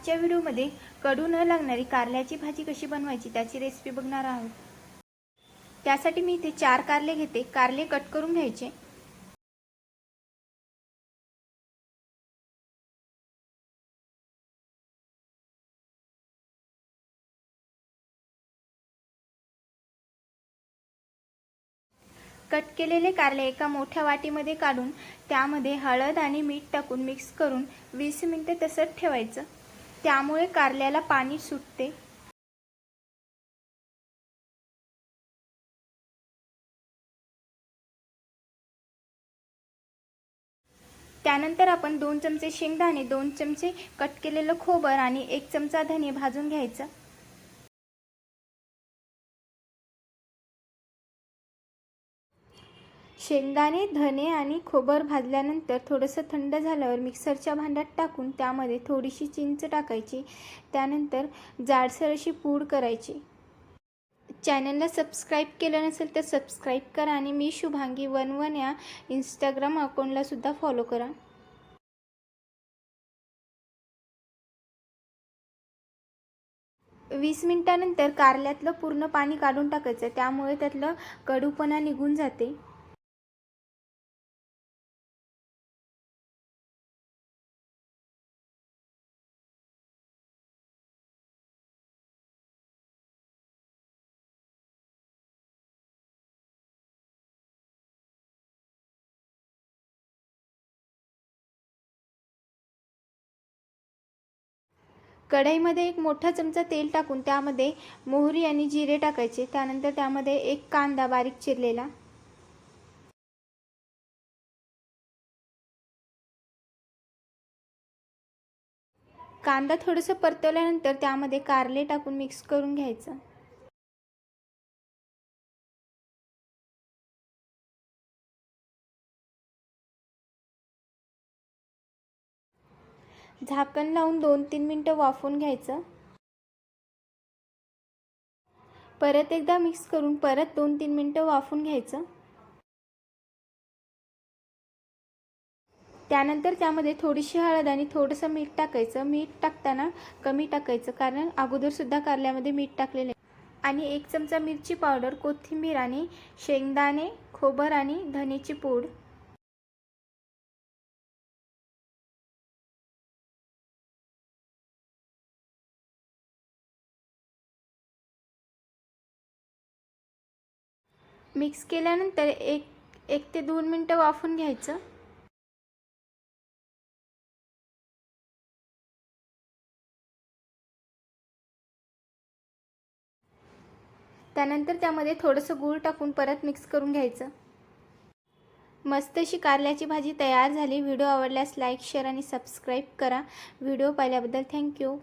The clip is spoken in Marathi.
आजच्या व्हिडिओमध्ये कडू न लागणारी कारल्याची भाजी कशी बनवायची त्याची रेसिपी बघणार आहोत. त्यासाठी मी इथे चार कारले घेते. कारले कट करून घ्यायचे. कट केलेले कारले एका मोठ्या वाटीमध्ये काढून त्यामध्ये हळद आणि मीठ टाकून मिक्स करून वीस मिनिटे तसंच ठेवायचं. त्यामुळे कारल्याला पाणी सुटते. त्यानंतर आपण दोन चमचे शेंगदाणे दोन चमचे कट केलेलं खोबर आणि एक चमचा धने भाजून घ्यायचं. शेंगदाणे धने आणि खोबर भाजल्यानंतर थोडंसं थंड झाल्यावर मिक्सरच्या भांड्यात टाकून त्यामध्ये थोडीशी चिंच टाकायची. त्यानंतर जाडसर अशी पूड करायची. चॅनलला सबस्क्राईब केलं नसेल तर सबस्क्राईब करा आणि मी शुभांगी वन वन या इंस्टाग्राम अकाउंटलासुद्धा फॉलो करा. वीस मिनटानंतर कारल्यातलं पूर्ण पाणी काढून टाकायचं. त्यामुळे त्यातलं कडूपणा निघून जाते. कढईमध्ये एक मोठा चमचा तेल टाकून त्यामध्ये मोहरी आणि जिरे टाकायचे. त्यानंतर त्यामध्ये एक कांदा बारीक चिरलेला. कांदा थोडंसं परतवल्यानंतर त्यामध्ये कारले टाकून मिक्स करून घ्यायचं. झाकण लावून दोन तीन मिनटं वाफवून घ्यायचं. परत एकदा मिक्स करून परत दोन तीन मिनटं वाफून घ्यायचं. त्यानंतर त्यामध्ये थोडीशी हळद आणि थोडंसं मीठ टाकायचं. मीठ टाकताना कमी टाकायचं कारण अगोदरसुद्धा कारल्यामध्ये मीठ टाकलेलं आहे. आणि एक चमचा मिरची पावडर कोथिंबीर आणि शेंगदाणे खोबर आणि धनेची पूड. मिक्स केल्यानंतर एक एक ते दोन मिनटं वाफून घ्यायचं. त्यानंतर त्यामध्ये थोडंसं गूळ टाकून परत मिक्स करून घ्यायचं. मस्त अशी कारल्याची भाजी तयार झाली. व्हिडिओ आवडल्यास लाईक शेअर आणि सबस्क्राईब करा. व्हिडिओ पाहिल्याबद्दल थँक्यू.